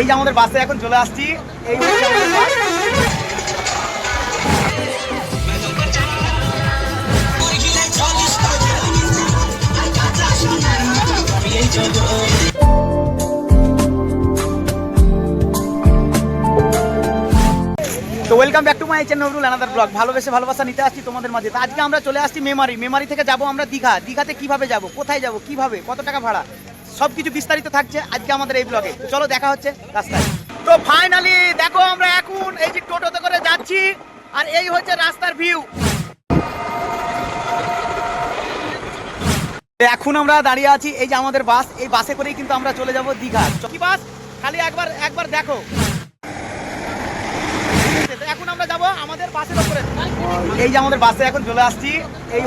এই যে আমাদের বাসে এখন চলে আসছি। এই তো welcome back to my channel Nabarul another blog ভালোবেসে ভালোবাসা নিতে আসছি তোমাদের মাঝে। আজকে আমরা চলে আসছি মেমারি। মেমারি থেকে যাব আমরা দীঘা। দীঘাতে কীভাবে যাব? কোথায় যাব? কীভাবে? কত টাকা ভাড়া? সব কিছু বিস্তারিত থাকছে আজকে আমাদের এই ব্লগে চলো দেখা হচ্ছে রাস্তায়। তো ফাইনালি দেখো আমরা এখন এই যে টোটোতে করে যাচ্ছি, আর এই হচ্ছে রাস্তার ভিউ এখন আমরা দাঁড়িয়ে আছি এই যে আমাদের বাস, এই বাসে করেই কিন্তু আমরা চলে যাব দীঘা। চকি বাস? খালি একবার একবার দেখো। এখন আমরা যাব আমাদের বাসের উপরে এই যে আমাদের বাসে এখন চলে আসছি। এই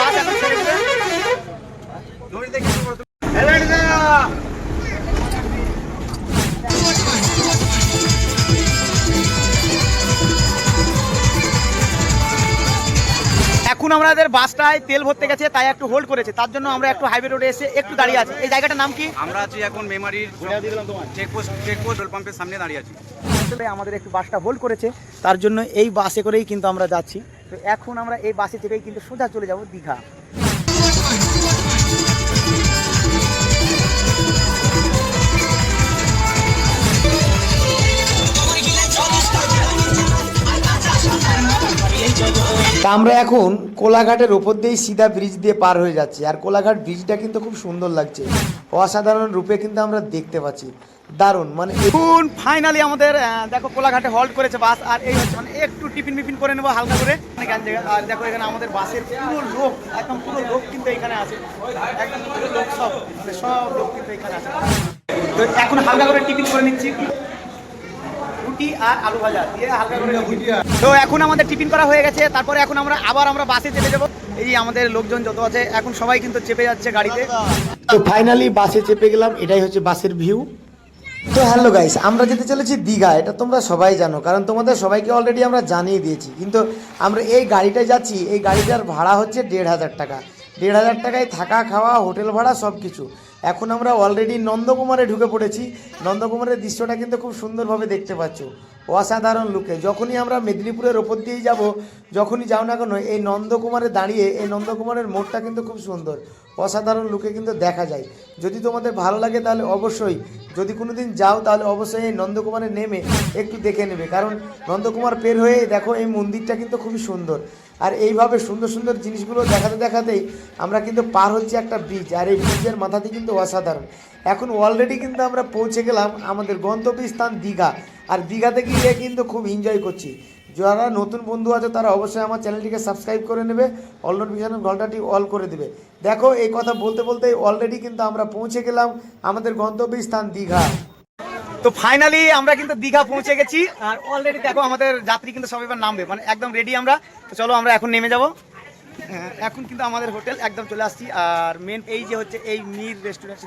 বাস। এখন আমাদের বাসটায় তেল ভরতে গেছে তাই একটু হোল্ড করেছে। তার জন্য আমরা একটু হাইওয়ে রোডে এসে একটু দাঁড়িয়ে আছি। এই জায়গাটার নাম কি? আমরা আছি এখন মেমারির চেকপোস্ট চেকপোস্ট পেট্রোল পাম্পের সামনে দাঁড়িয়ে আছি। আসলে আমাদের একটু বাসটা হোল্ড করেছে তার জন্য এই বাসে করেই কিন্তু আমরা যাচ্ছি। তো এখন আমরা এই বাসে চেপেই কিন্তু সোজা চলে যাব দীঘা। তা আমরা এখন কোলাঘাটের ওপর দিয়েই সিধা ব্রিজ দিয়ে পার হয়ে যাচ্ছি। আর কোলাঘাট ব্রিজটা কিন্তু খুব সুন্দর লাগছে। অসাধারণ রূপে কিন্তু আমরা দেখতে পাচ্ছি। দারুণ মানে এখন ফাইনালি আমাদের দেখো কোলাঘাটে হল্ট করেছে বাস, আর এই হচ্ছে মানে একটু টিফিন মিফিন করে নেব হালকা করে। জায়গায়। আর দেখো এখানে আমাদের বাসের পুরো লোক, একদম পুরো লোক কিন্তু এখানে আছে। একদম পুরো লোক সব মানে সব লোক কিন্তু এখানে আছে। তো এখন হালকা করে টিফিন করে নিচ্ছি। রুটি আর আলু ভাজা। দিয়ে হালকা করে তো এখন আমাদের টিফিন করা হয়ে গেছে। তারপরে এখন আমরা আবার আমরা বাসে চেপে যাব। এই আমাদের লোকজন যত আছে, এখন সবাই কিন্তু চেপে যাচ্ছে গাড়িতে। তো ফাইনালি বাসে চেপে গেলাম। এটাই হচ্ছে বাসের ভিউ তো হ্যালো গাইস আমরা যেতে চলেছি দীঘা। এটা তোমরা সবাই জানো, কারণ তোমাদের সবাইকে অলরেডি আমরা জানিয়ে দিয়েছি। কিন্তু আমরা এই গাড়িটায় যাচ্ছি, এই গাড়িটার ভাড়া হচ্ছে দেড় হাজার টাকা। দেড় হাজার টাকায় থাকা, খাওয়া হোটেল ভাড়া সব কিছু এখন আমরা অলরেডি নন্দকুমারে ঢুকে পড়েছি। নন্দকুমারের দৃশ্যটা কিন্তু খুব সুন্দরভাবে দেখতে পাচ্ছ। অসাধারণ লুকে, যখনই আমরা মেদিনীপুরের ওপর দিয়েই যাব, যখনই যাও না কেন, এই নন্দকুমারে দাঁড়িয়ে, এই নন্দকুমারের মোড়টা কিন্তু খুব সুন্দর। অসাধারণ লুকে কিন্তু দেখা যায়। যদি তোমাদের ভালো লাগে তাহলে অবশ্যই, যদি কোনো দিন যাও তাহলে অবশ্যই এই নন্দকুমারে নেমে একটু দেখে নেবে। কারণ নন্দকুমার পের হয়ে দেখো এই মন্দিরটা কিন্তু খুবই সুন্দর। আর এইভাবে সুন্দর সুন্দর জিনিসগুলো দেখাতে দেখাতেই আমরা কিন্তু পার হচ্ছে একটা ব্রিজ আর এই ব্রিজের মাথাতে কিন্তু অসাধারণ। এখন অলরেডি কিন্তু আমরা পৌঁছে গেলাম আমাদের গন্তব্যস্থান দীঘা। আর দীঘাতে গিয়ে কিন্তু খুব এনজয় করছি। যারা নতুন বন্ধু আছে, তারা অবশ্যই আমার চ্যানেলটিকে সাবস্ক্রাইব করে নেবে অল নোটিফিকেশন ঘন্টাটি অল করে দেবে। দেখো, এই কথা বলতে বলতে অলরেডি কিন্তু আমরা পৌঁছে গেলাম আমাদের গন্তব্যস্থান দীঘা। তো ফাইনালি আমরা কিন্তু দীঘা পৌঁছে গেছি। আর অলরেডি দেখো, আমাদের যাত্রী কিন্তু সব এবার নামবে। মানে একদম রেডি আমরা। তো চলো, আমরা এখন নেমে যাব। এখন কিন্তু আমাদের হোটেল একদম চলে আসছি। আর মেন এই যে হচ্ছে এই মির রেস্টুরেন্ট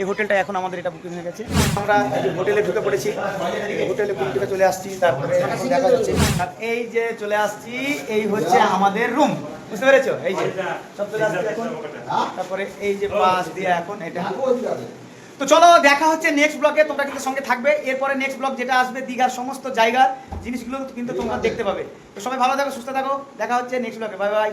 এই হোটেলটা এখন আমাদের এটা বুকিং হয়ে গেছে। আমরা হোটেলে ঢুকে পড়েছি হোটেলে বুকিং চলে আসছি, তারপরে দেখা যাচ্ছে। এই যে চলে আসছি, এই হচ্ছে আমাদের রুম বুঝতে পেরেছ? এই যে, সব চলে এখন। তারপরে এই যে পাশ দিয়ে এখন এটা। তো চলো, দেখা হচ্ছে নেক্সট ব্লগে তোমরা কিন্তু সঙ্গে থাকবে। এরপরে নেক্সট ব্লগ যেটা আসবে, দীঘার সমস্ত জায়গার জিনিসগুলো কিন্তু তোমরা দেখতে পাবে। তো সবাই ভালো থাকো, সুস্থ থাকো। দেখা হচ্ছে নেক্সট ব্লগে বাই বাই